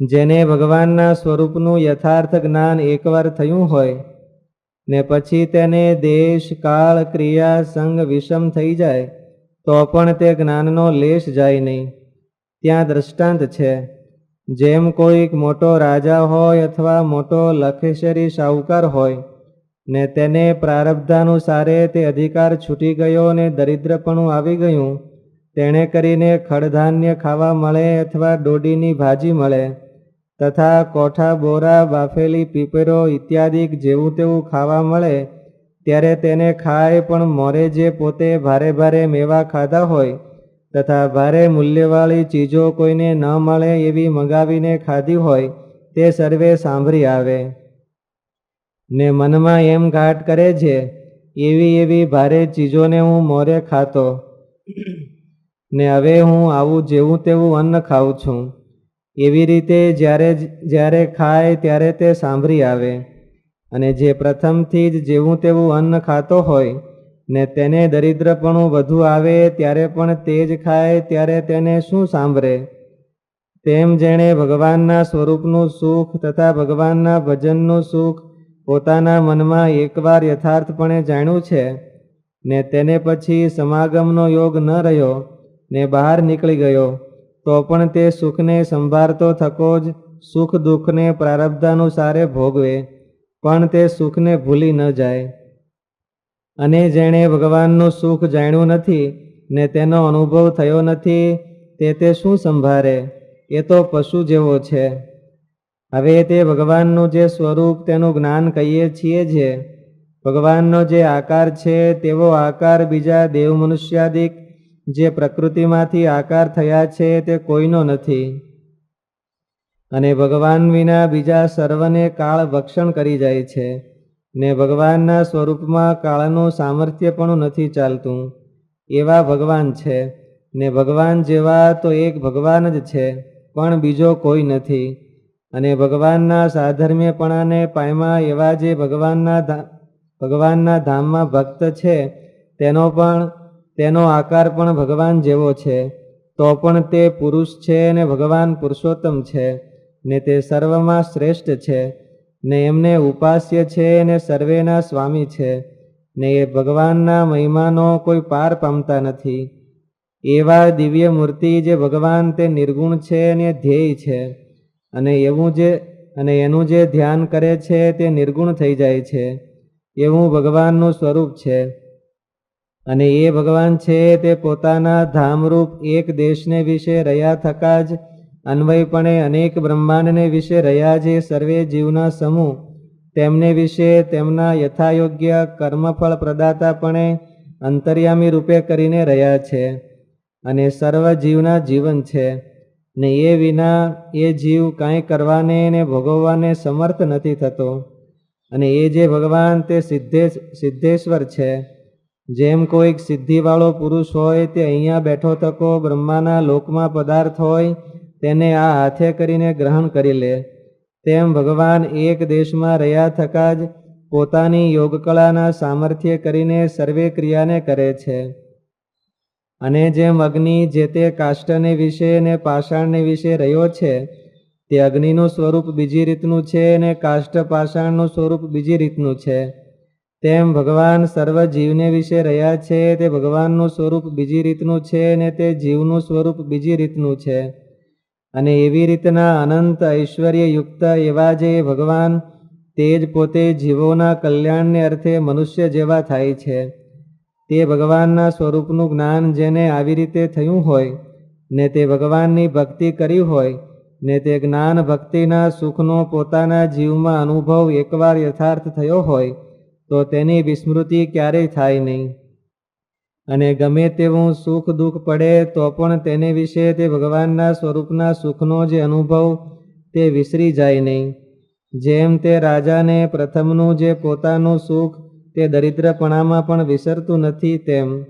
જેને ભગવાનના સ્વરૂપનું યથાર્થ જ્ઞાન એકવાર થયું હોય, ને પછી તેને દેશ, કાળ, ક્રિયા, સંગ વિષમ થઈ જાય, તો પણ તે જ્ઞાનનો લેશ જાય નહીં. ત્યાં દ્રષ્ટાંત છે. જેમ કોઈક મોટો રાજા હોય અથવા મોટો લખેશરી શાહુકાર હોય, ને તેને પ્રારબ્ધાનુસારે તે અધિકાર છૂટી ગયો ને દરિદ્રપણું આવી ગયું, તેણે કરીને ખડધાન્ય ખાવા મળે અથવા ડોડીની ભાજી મળે તથા કોઠા, બોરા, બાફેલી પીપરો ઇત્યાદિ જેવું તેવું ખાવા મળે, ત્યારે તેને ખાય પણ મોરે જે પોતે ભારે ભારે મેવા ખાધા હોય, તથા ભારે મૂલ્યવાળી ચીજો કોઈને ન મળે એવી મંગાવીને ખાધી હોય, તે સર્વે સાંભળી આવે. ને મનમાં એમ ઘાટ કરે છે, એવી એવી ભારે ચીજોને હું મોરે ખાતો. ને હવે હું આવું જેવું તેવું અન્ન ખાઉં છું. એવી રીતે જ્યારે જ્યારે ખાય ત્યારે તે સાંભળી આવે. અને જે પ્રથમથી જ જેવું તેવું અન્ન ખાતો હોય, ને તેને દરિદ્રપણું વધુ આવે ત્યારે પણ તે જ ખાય ત્યારે તેને શું સાંભળે? તેમ જેણે ભગવાનના સ્વરૂપનું સુખ તથા ભગવાનના ભજનનું સુખ પોતાના મનમાં એકવાર યથાર્થપણે જાણ્યું છે, ને તેને પછી સમાગમનો યોગ ન રહ્યો, ને બહાર નીકળી ગયો. તો પણ તે સુખને સંભાળતો થકો જ સુખ દુઃખને પ્રારબ્ધાનુસારે ભોગવે, પણ તે સુખને ભૂલી ન જાય. અને જેણે ભગવાનનું સુખ જાણ્યું નથી ને તેનો અનુભવ થયો નથી, તે તે શું સંભાળે? એ તો પશુ જેવો છે. હવે તે ભગવાનનું જે સ્વરૂપ તેનું જ્ઞાન કહીએ છીએ જે, ભગવાનનો જે આકાર છે તેવો આકાર બીજા દેવ મનુષ્યાદિક જે પ્રકૃતિમાંથી આકાર થયા છે તે કોઈનો નથી. અને ભગવાન વિના બીજા સર્વને કાળ ભક્ષણ કરી જાય છે. ને ભગવાનના સ્વરૂપમાં કાળનું સામર્થ્ય પણ નથી ચાલતું. એવા ભગવાન છે. ને ભગવાન જેવા તો એક ભગવાન જ છે, પણ બીજો કોઈ નથી. અને ભગવાનના સાધર્મ્યપણાને પાયમાં એવા જે ભગવાનના ભગવાનના ધામમાં ભક્ત છે, તેનો પણ તેનો આકાર પણ ભગવાન જેવો છે, તો પણ તે પુરુષ છે અને ભગવાન પુરુષોત્તમ છે, ને તે સર્વમાં શ્રેષ્ઠ છે, ને એમને ઉપાસ્ય છે ને સર્વેના સ્વામી છે, ને એ ભગવાનના મહિમાનો કોઈ પાર પામતા નથી. એવા દિવ્ય મૂર્તિ જે ભગવાન તે નિર્ગુણ છે અને ધ્યેય છે, અને એવું જે, અને એનું જે ધ્યાન કરે છે તે નિર્ગુણ થઈ જાય છે, એવું ભગવાનનું સ્વરૂપ છે. અને એ ભગવાન છે, તે પોતાના ધામરૂપ એક દેશને વિશે રહ્યા થકા જ, અન્વયપણે અનેક બ્રહ્માંડને વિશે રહ્યા જે સર્વે જીવના સમૂહ, તેમને વિશે તેમના યથાયોગ્ય કર્મફળ પ્રદાતાપણે અંતર્યામી રૂપે કરીને રહ્યા છે અને સર્વ જીવના જીવન છે. ને એ વિના એ જીવ કાંઈ કરવાને ને ભોગવવાને સમર્થ નથી થતો. અને એ જે ભગવાન તે સિદ્ધેશ સિદ્ધેશ્વર છે. જેમ કોઈક સિદ્ધિવાળો પુરુષ હોય તે અહીંયા બેઠો તકો બ્રહ્માના લોકમાં પદાર્થ હોય, તેને આ હાથે કરીને ગ્રહણ કરી લે. તેમ ભગવાન એક દેશમાં રહ્યા થકા જ પોતાની યોગકળાના સામર્થ્ય કરીને સર્વે ક્રિયાને કરે છે. અને જેમ અગ્નિ જે તે કાષ્ટને વિશે ને પાષાણને વિશે રહ્યો છે, તે અગ્નિનું સ્વરૂપ બીજી રીતનું છે ને કાષ્ટ પાષાણનું સ્વરૂપ બીજી રીતનું છે. તેમ ભગવાન સર્વ જીવને વિશે રહ્યા છે, તે ભગવાનનું સ્વરૂપ બીજી રીતનું છે ને તે જીવનું સ્વરૂપ બીજી રીતનું છે. અને એવી રીતના અનંત ઐશ્વર્યયુક્ત એવા જે ભગવાન, તે જ પોતે જીવોના કલ્યાણને અર્થે મનુષ્ય જેવા થાય છે. તે ભગવાનના સ્વરૂપનું જ્ઞાન જેને આવી રીતે થયું હોય, ને તે ભગવાનની ભક્તિ કરી હોય, ને તે જ્ઞાન ભક્તિના સુખનો પોતાના જીવમાં અનુભવ એકવાર યથાર્થ થયો હોય તો તેની વિસ્મૃતિ ક્યારેય થાય નહીં. અને ગમે તેવું સુખ દુઃખ પડે, તો પણ તેને વિશે તે ભગવાનના સ્વરૂપના સુખનો જે અનુભવ, તે વિસરી જાય નહીં. જેમ તે રાજાને પ્રથમનું જે પોતાનું સુખ, તે દરિદ્રપણામાં પણ વિસરતું નથી તેમ.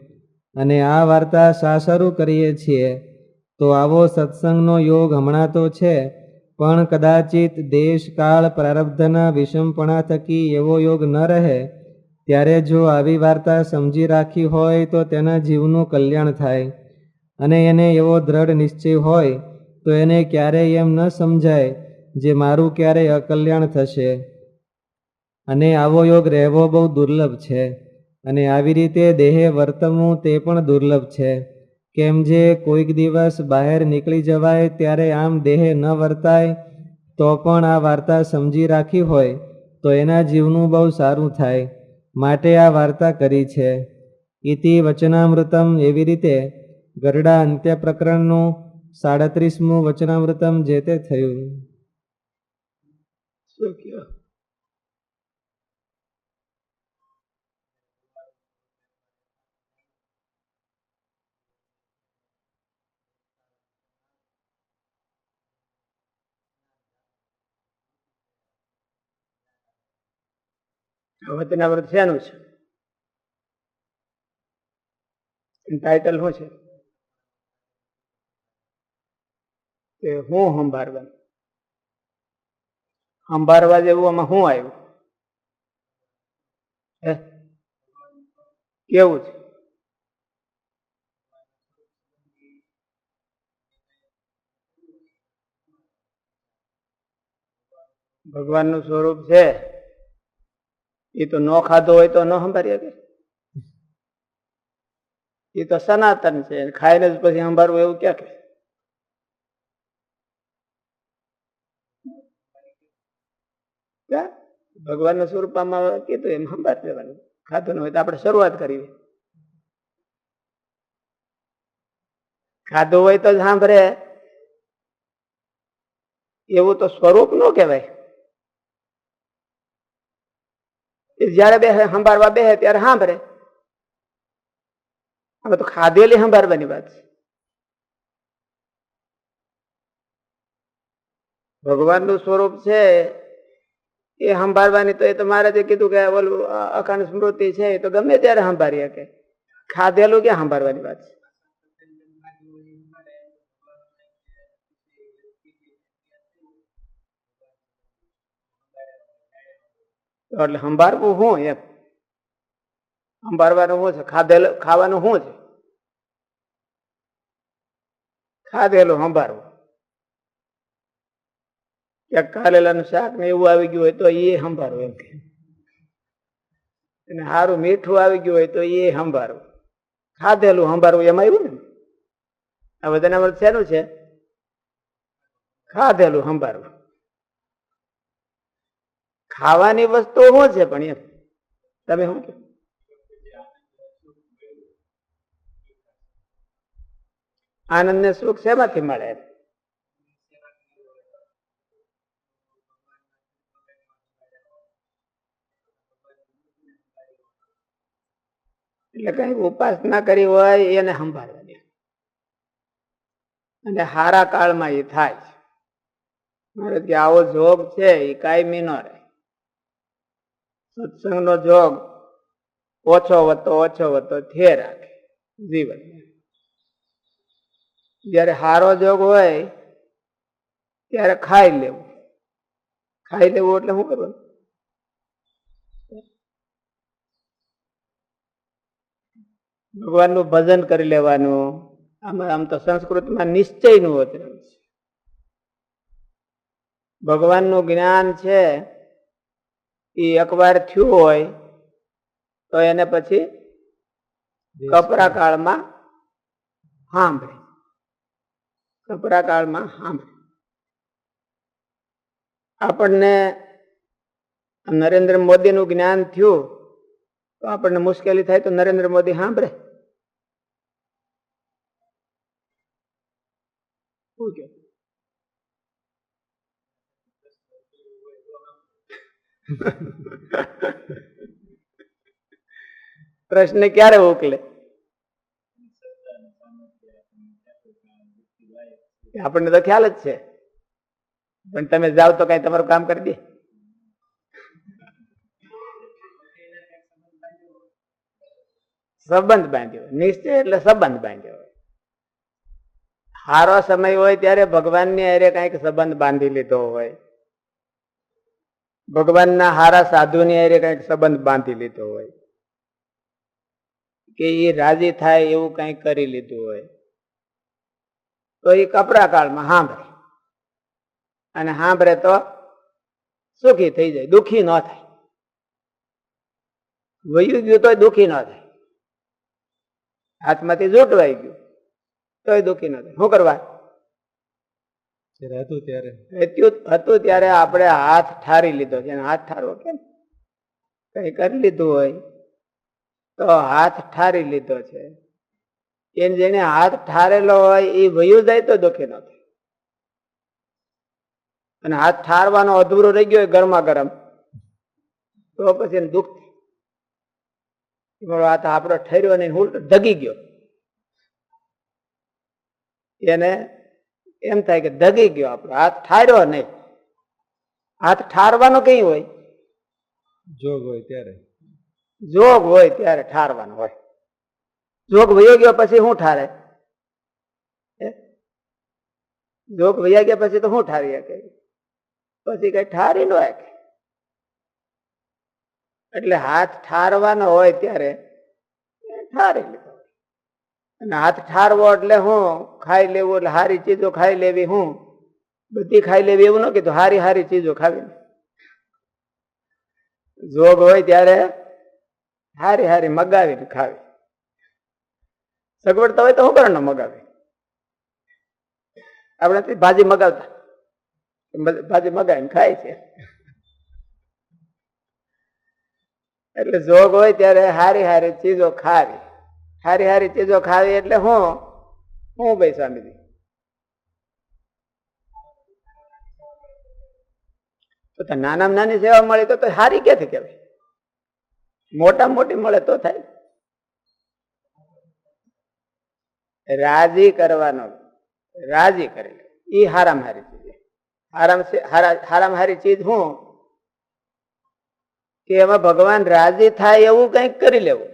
અને આ વાર્તા શા શરૂ કરીએ છીએ. તો આવો સત્સંગનો યોગ હમણાં તો છે. પણ કદાચિત દેશકાળ પ્રારબ્ધના વિષમપણા થકી એવો યોગ ન રહે, ત્યારે જો આવી વાર્તા સમજી રાખી હોય તો તેના જીવનું કલ્યાણ થાય. અને એને એવો દ્રઢ નિશ્ચય હોય, તો એને ક્યારેય એમ ન સમજાય જે મારું ક્યારેય અકલ્યાણ થશે. અને આવો યોગ રહેવો બહુ દુર્લભ છે. અને આવી રીતે દેહે વર્તવું તે પણ દુર્લભ છે. કેમ જે કોઈક દિવસ બહાર નીકળી જવાય ત્યારે આમ દેહે ન વર્તાય, તો પણ આ વાર્તા સમજી રાખી હોય, તો એના જીવનું બહુ સારું થાય. માટે આ વાર્તા કરી છે. ઇતિ વચનામૃતમ એવી રીતે ગરડા અંત્ય પ્રકરણનું સાડત્રીસમું વચનામૃતમ જે તે થયું. શું તેના વતનાવ્રત શેનું છે? ટાઇટલ શું છે? કે હું સંભાળવાનું. સંભાળવા જેવું આમાં શું આવ્યું? હે? કેવું છે? ભગવાનનું સ્વરૂપ છે. એ તો ન ખાધો હોય તો ન સંભાળી શકે એ તો સનાતન છે ખાઈને જ પછી સંભાળવું એવું ક્યાં કે? ભગવાનના સ્વરૂપમાં કીધું એમ, સંભાળ લેવાનું. ખાધું ન હોય તો આપણે શરૂઆત કરી ખાધું હોય તો સાંભળે. એવું તો સ્વરૂપ ન કહેવાય. એ જયારે બે સંભાળવા બેસે ત્યારે સાંભળે. અમે તો ખાધેલી સંભાળવાની વાત છે. ભગવાનનું સ્વરૂપ છે, એ સંભાળવાની તો એ તો મારે જે કીધું કે ઓલું અખંડ સ્મૃતિ છે, એ તો ગમે ત્યારે સંભાળી શકે. ખાધેલું ક્યાં સંભાળવાની વાત છે? એટલે સંભાળવું શું એમ? સંભાળવાનું શું છે? ખાધેલું, ખાવાનું શું છે? ખાધેલું સંભાળવું ક્યાંક કારેલાનું શાક ને એવું આવી ગયું હોય તો એ સંભાળવું એમ કે. અને સારું મીઠું આવી ગયું હોય તો એ સંભાળવું ખાધેલું સંભાળવું એમાં આવ્યું ને? આ બધાના શેનું છે? ખાધેલું સંભાળવું ખાવાની વસ્તુ શું છે, પણ એ તમે શું કહો? આનંદ ને સુખ શેમાંથી મળે? એટલે કઈ ઉપાસના કરી હોય એને સંભાળવાની અને હારા કાળમાં એ થાય છે. કે આવો જોગ છે એ કાયમી ન રહે. સત્સંગનો જોગ ઓછો વધતો ઓછો વધતો થે રાખે જીવન. જ્યારે હારો જોગ હોય, ત્યારે ખાઈ લેવું. ખાઈ લેવું એટલે શું કરવાનું? ભગવાનનું ભજન કરી લેવાનું. આમાં આમ તો સંસ્કૃતમાં નિશ્ચયનું વચન છે. ભગવાનનું જ્ઞાન છે એ એકવાર થયું હોય તો એને પછી કપરા કાળમાં સાંભળે કપરા કાળમાં સાંભળે આપણને નરેન્દ્ર મોદીનું જ્ઞાન થયું તો આપણને મુશ્કેલી થાય તો નરેન્દ્ર મોદી સાંભળે શું કે પ્રશ્ન ક્યારે ઉકલે? આપણને તો ખ્યાલ જ છે. પણ તમે જાઓ તો કઈ તમારું કામ કરી દે. સંબંધ બાંધ્યો નિશ્ચય એટલે સંબંધ બાંધ્યો સારો સમય હોય ત્યારે ભગવાનની અરે કંઈક સંબંધ બાંધી લીધો હોય. ભગવાનના હારા સાધુની હારે કંઈક સંબંધ બાંધી લીધો હોય, કે એ રાજી થાય એવું કઈ કરી લીધું હોય, તો એ કપરા કાળમાં સાંભળે અને સાંભળે તો સુખી થઈ જાય, દુખી ન થાય. વયું ગયું તોય દુખી ન થાય. હાથમાંથી જૂટવાઈ ગયું તોય દુખી ન થાય. શું કરવા? ત્યારે. આપણે હાથ ઠારી લીધો છે. હાથ ઠારવો કેમ? કઈ કરી લીધું હોય તો હાથ ઠારી લીધો છે. એને જેને હાથ ઠારેલો હોય એ વયું જાય તો દુખી ન અને હાથ ઠારવાનો અધૂરો રહી ગયો ગરમા ગરમ, તો પછી એને દુઃખ હાથ આપણો ઠર્યો નહીં, ઉલટ ધગી ગયો. એને એમ થાય કે દગી ગયો આપણો. હાથ ઠાર્યો નહીં. હાથ ઠારવાનો કઈ હોય? જોગ હોય ત્યારે. જોગ હોય ત્યારે ઠારવાનો હોય. જોગ વયો ગયો પછી શું ઠારે? જોગ વયા ગયા પછી તો શું ઠારી શકે? પછી કઈ ઠારી ન શકે. એટલે હાથ ઠારવાનો હોય ત્યારે ઠારી લીધો અને હાથ ઠારવો એટલે હું ખાઈ લેવું એટલે હારી ચીજો ખાઈ લેવી હું. બધી ખાઈ લેવી એવું ન કીધું હારી હારી ચીજો ખાવી. જોગ હોય ત્યારે હારી હારી મગાવીને ખાવી. સગવડતા હોય તો હું કરણ મગાવી? આપણે ભાજી મગાવતા. ભાજી મગાવીને ખાય છે. એટલે જોગ હોય ત્યારે હારી હારી ચીજો ખાવી. હારી હારી ચીજો ખાવી એટલે હું? હું ભાઈ સ્વામીજી? તો નાનામાં નાની સેવા મળી તો તો હારી ક્યાંથી કહેવાય? મોટા મોટી મળે તો થાય. રાજી કરવાનો, રાજી કરે એ હારામ હારી ચીજ હારામ હારામ હારી ચીજ હું? કે એમાં ભગવાન રાજી થાય એવું કંઈક કરી લેવું.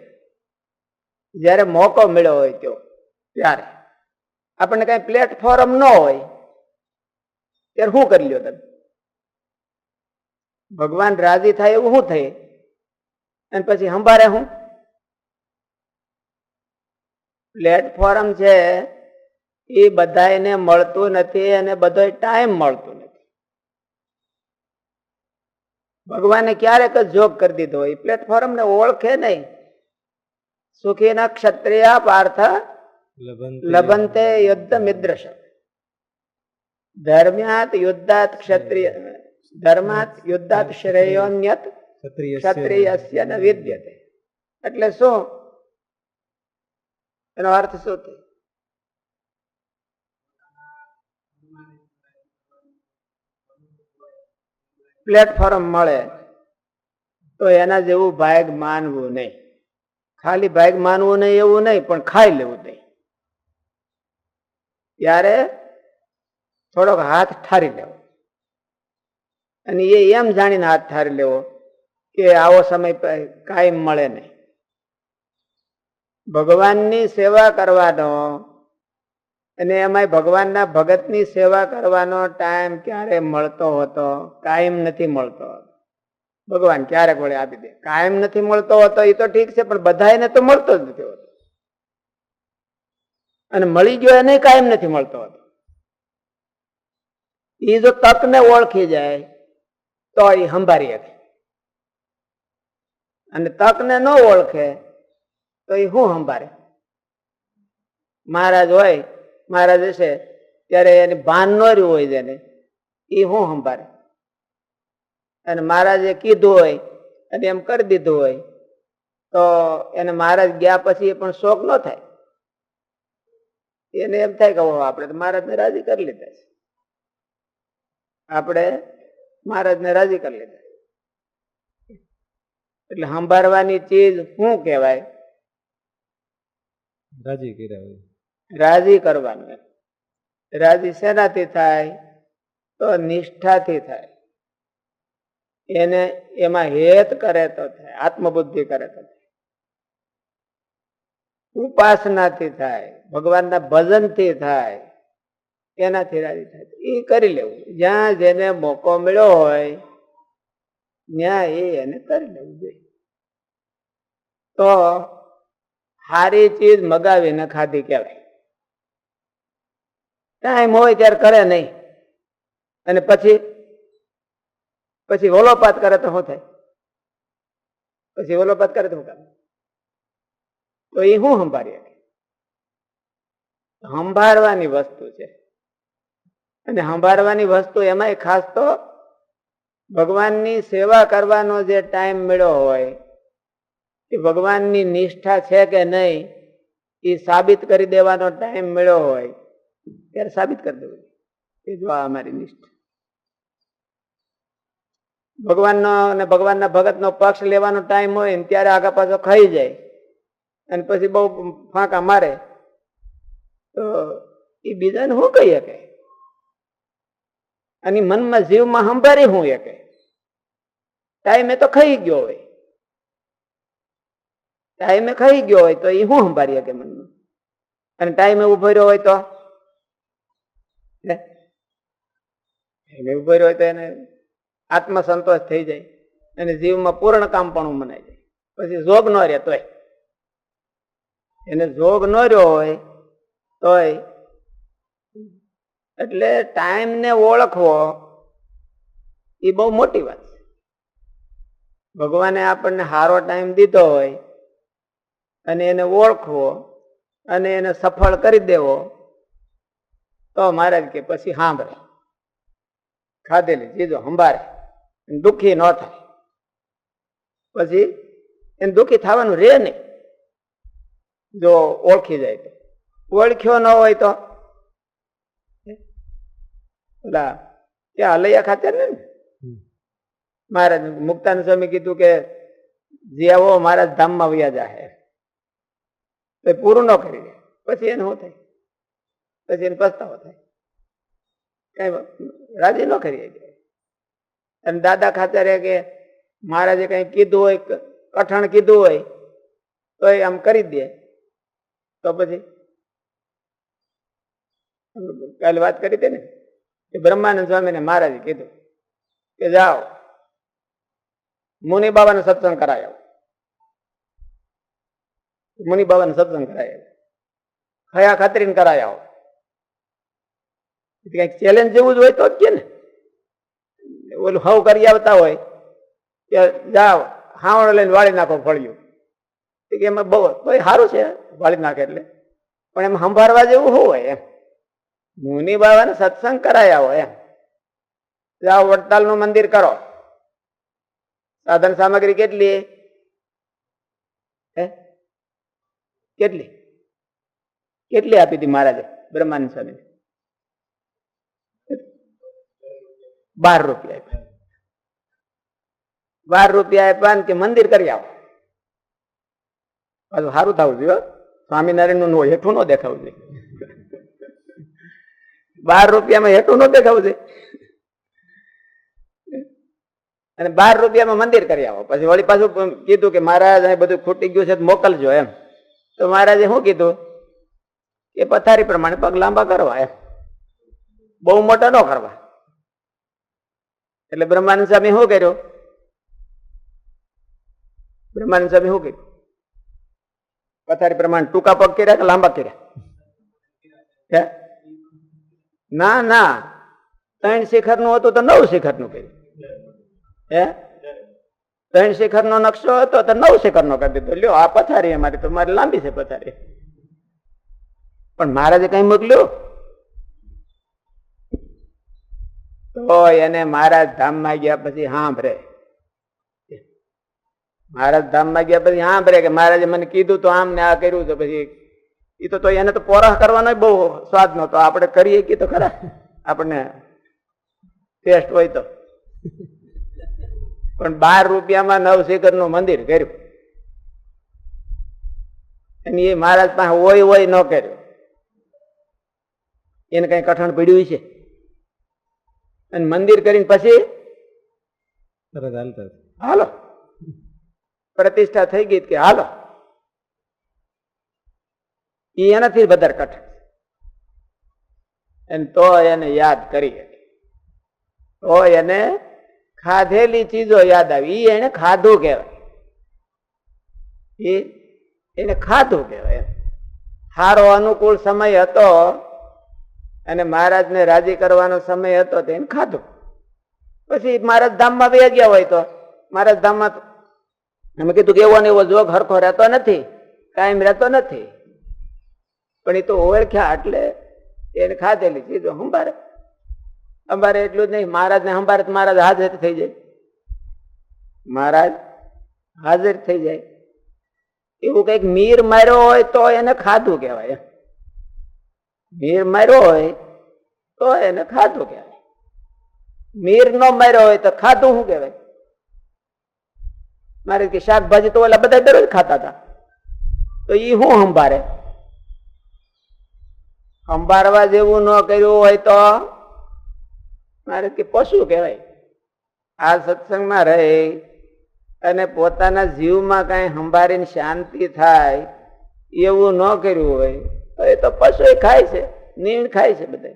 જ્યારે મોકો મળ્યો હોય તો, ત્યારે. આપણને કઈ પ્લેટફોર્મ ન હોય, ત્યારે શું કરી લ્યો તમે? ભગવાન રાજી થાય એવું શું થાય? અને પછી સંભારે હું પ્લેટફોર્મ છે, એ બધાને મળતું નથી અને બધો ટાઈમ મળતું નથી. ભગવાને ક્યારેક જ જોગ કરી દીધો હોય. પ્લેટફોર્મ ને ઓળખે નહીં. સુખીના ક્ષત્રિય પાર્થ લબંતે યુદ્ધ મિદ્રશ. ધર્મ્યાત યુદ્ધાત ક્ષત્રિય ધર્માત યુદ્ધાત શ્રેયોન્યત ક્ષત્રિયસ્ય ન વિદ્યતે. એટલે શું? એનો અર્થ શું થાય? પ્લેટફોર્મ મળે તો એના જેવું ભાગ માનવું નહીં. ખાલી ભાગ માનવું નહીં, એવું નહીં, પણ ખાઈ લેવું નહીં ત્યારે થોડોક હાથ ઠારી લેવો. અને એ એમ જાણીને હાથ ઠારી લેવો કે આવો સમય કાયમ મળે નહીં. ભગવાનની સેવા કરવાનો અને એમાંય ભગવાનના ભગતની સેવા કરવાનો ટાઈમ ક્યારે મળતો હતો કાયમ નથી મળતો. ભગવાન ક્યારેક વળે આપી દે? કાયમ નથી મળતો હોતો એ તો ઠીક છે, પણ બધા એને તો મળતો જ નથી હોતો. અને મળી ગયો એને કાયમ નથી મળતો હોતો. એ જો તકને ઓળખી જાય, તો એ સંભારી શકે. અને તકને ન ઓળખે, તો એ શું સંભારે? મહારાજ હોય, મહારાજ હશે, ત્યારે એને ભાન ન રહ્યું હોય જેને એ શું સંભારે? અને મહારાજે કીધું હોય અને એમ કરી દીધું હોય તો એને મહારાજ ગયા પછી એ પણ શોક ન થાય. એને એમ થાય કે આપણે મહારાજને રાજી કરી લીધા છે. આપણે મહારાજને રાજી કરી લીધા એટલે સંભાળવાની ચીજ શું કહેવાય? રાજી કર્યા રાજી કરવાનું રાજી શેનાથી થાય? તો નિષ્ઠાથી થાય. એને એમાં હેત કરે તો થાય, આત્મબુદ્ધિ કરે તો થાય. ઉપાસનાથી થાય, ભગવાનના ભજનથી થાય, એનાથી રાજી થાય. એ કરી લેવું. જ્યાં જેને મોકો મળ્યો હોય, ત્યાં એ એને કરી લેવું જોઈએ. તો સારી ચીજ મગાવીને ખાધી કહેવાય. ટાઈમ હોય ત્યારે કરે નહીં. અને પછી પછી ઓલોપાત કરે તો શું થાય? પછી ઓલોપાત કરે તો શું કામ? તો એ હું સંભાળી શકે સંભાળવાની વસ્તુ છે. અને સંભાળવાની વસ્તુ એમાંય ખાસ તો ભગવાનની સેવા કરવાનો જે ટાઈમ મળ્યો હોય એ ભગવાનની નિષ્ઠા છે કે નહીં, એ સાબિત કરી દેવાનો ટાઈમ મળ્યો હોય, ત્યારે સાબિત કરી દેવું એ જો અમારી નિષ્ઠા. ભગવાનનો અને ભગવાનના ભગતનો પક્ષ લેવાનો ટાઈમ હોય ને ત્યારે આગા પાછો ખાઈ જાય. અને પછી બહુ ફાંકા મારે. તો એ બીજાને શું કહી શકે? અને મનમાં જીવમાં સંભાળી હું શકે? ટાઈમે તો ખાઈ ગયો હોય. ટાઈમે ખાઈ ગયો હોય તો એ શું સંભાળી શકે મનમાં? અને ટાઈમે ઊભો રહ્યો હોય તો? ટાઈમે ઊભો રહ્યો હોય તો એને આત્મસંતોષ થઈ જાય અને જીવમાં પૂર્ણ કામ પણ મનાઈ જાય. પછી જોગ ન રહે તોય. એને જોગ ન રહ્યો હોય તોય. એટલે ટાઈમ ને ઓળખવો એ બહુ મોટી વાત છે. ભગવાને આપણને સારો ટાઈમ દીધો હોય અને એને ઓળખવો અને એને સફળ કરી દેવો તો મહારાજ કે પછી સાંભળે. ખાધેલી ચીજો સંભાળે. દુઃખી ન થાય. પછી એને દુઃખી થવાનું રે નહીં. જો ઓળખી જાય તો. ઓળખ્યો ન હોય તો? ઓલા ત્યાં હલૈયા ખાતે ને? મહારાજ મુક્તાન સ્વામી કીધું કે જે આવો મહારાજ ધામમાં વ્યા જાહે. તો પૂરું ન કરી દે. પછી એને શું થાય? પછી એને પસ્તાવો થાય. કઈ રાજી ન કરી શકે. અને દાદા ખાતરે કે મહારાજે કઈ કીધું હોય કઠણ કીધું હોય તો એ આમ કરી દે. તો પછી? કાલે વાત કરી હતી ને? કે બ્રહ્માનંદ સ્વામીને મહારાજે કીધું કે જાઓ, મુનિ બાબાનો સત્સંગ કરાયો મુનિ બાબાનો સત્સંગ કરાયો ખયા ખાતરીને કરાયો કંઈક ચેલેન્જ જેવું જ હોય તો જ કે ને? ઓલું હવ કરી આવતા હોય કે જાઓ, હાવણો લઈને વાળી નાખો ફળિયું. કે એમાં બહુ ભાઈ સારું છે વાળી નાખે એટલે. પણ એમ સંભાળવા જેવું હોય એમ. મુનિ બાબાને સત્સંગ કરાયા હોય એમ. જાઓ વડતાલનું મંદિર કરો. સાધન સામગ્રી કેટલી? હે? કેટલી? કેટલી આપી હતી મહારાજે બ્રહ્માનંદ સ્વામી બાર રૂપિયા આપ્યા. બાર રૂપિયા આપ્યા કે મંદિર કરી આવો. પાછું સારું થવું જોઈએ સ્વામિનારાયણનું હેઠું ન દેખાવું જોઈએ. બાર રૂપિયામાં હેઠું ન દેખાવું જોઈએ. અને બાર રૂપિયામાં મંદિર કરી આવો. પછી વળી પાછું કીધું કે મહારાજ, અહીં બધું ખૂટી ગયું છે મોકલજો એમ. તો મહારાજે શું કીધું? કે પથારી પ્રમાણે પગ લાંબા કરવા એમ. બહુ મોટા ન કરવા. એટલે બ્રહ્માનંદ સ્વામી શું કર્યો? બ્રહ્માનંદ સ્વામી શું કર્યું? પથારી પ્રમાણે ટૂંકા પગ કર્યા કે લાંબા કર્યા? ના ના. ત્રણ શિખરનું હતું તો નવ શિખરનું કર્યું. હે? ત્રણ શિખર નો નકશો હતો તો નવ શિખર નો કરી દીધો. લ્યો, આ પથારી અમારી તો મારી લાંબી છે પથારી. પણ મહારાજે કઈ મોકલ્યું? તો એને મહારાજ ધામમાં ગયા પછી સાંભળે મહારાજ ધામમાં ગયા પછી સાંભળે કે મહારાજે મને કીધું તો આમ ને આ કર્યું છે પછી એ તો એને તો પોરાહ કરવાનો બહુ સ્વાદ નતો આપણે કરીએ કે તો ખરા. આપણને ટેસ્ટ હોય તો. પણ બાર રૂપિયામાં નવશિખરનું મંદિર કર્યું. અને એ મહારાજ પાસે હોય હોય ન કર્યું. એને કઈ કઠણ પીડ્યું છે અને મંદિર કરીને પછી તરત હાલતા હાલો. પ્રતિષ્ઠા થઈ ગઈ કે હાલો. એ એનાથી વધારે કઠણ અને તો એને યાદ કરી તો એને ખાધેલી ચીજો યાદ આવી. એ એને ખાધું કહેવાય. એ એને ખાધું કહેવાય. સારો અનુકૂળ સમય હતો. અને મહારાજને રાજી કરવાનો સમય હતો તેને ખાધો. પછી મહારાજ ધામમાં બે ગયા હોય તો મહારાજ ધામમાં અમે કીધું કે એવો ને એવો જોગ હરખો રહેતો નથી, કાયમ રહેતો નથી. પણ એ તો ઓળખ્યા એટલે એને ખાધેલી સીધું હંભારે અંબારે એટલું જ નહીં, મહારાજને હંભારે તો મહારાજ હાજર થઈ જાય. મહારાજ હાજર થઈ જાય. એવું કંઈક મીર માર્યો હોય તો એને ખાધું કહેવાય મીર માર્યો હોય તો એને ખાધું કહેવાય. મીર નો માર્યો હોય તો ખાધું શું કહેવાય? મારે કે શાકભાજી તો ઓલા બધા દરરોજ ખાતા હતા. તો એ શું સંભારે સંભાળવા જેવું ન કર્યું હોય તો મારે કે પશુ કહેવાય. આ સત્સંગમાં રહી અને પોતાના જીવમાં કાંઈ સંભાળીને શાંતિ થાય એવું ન કર્યું હોય એ તો પશુ ખાય છે નીણ ખાય છે બધા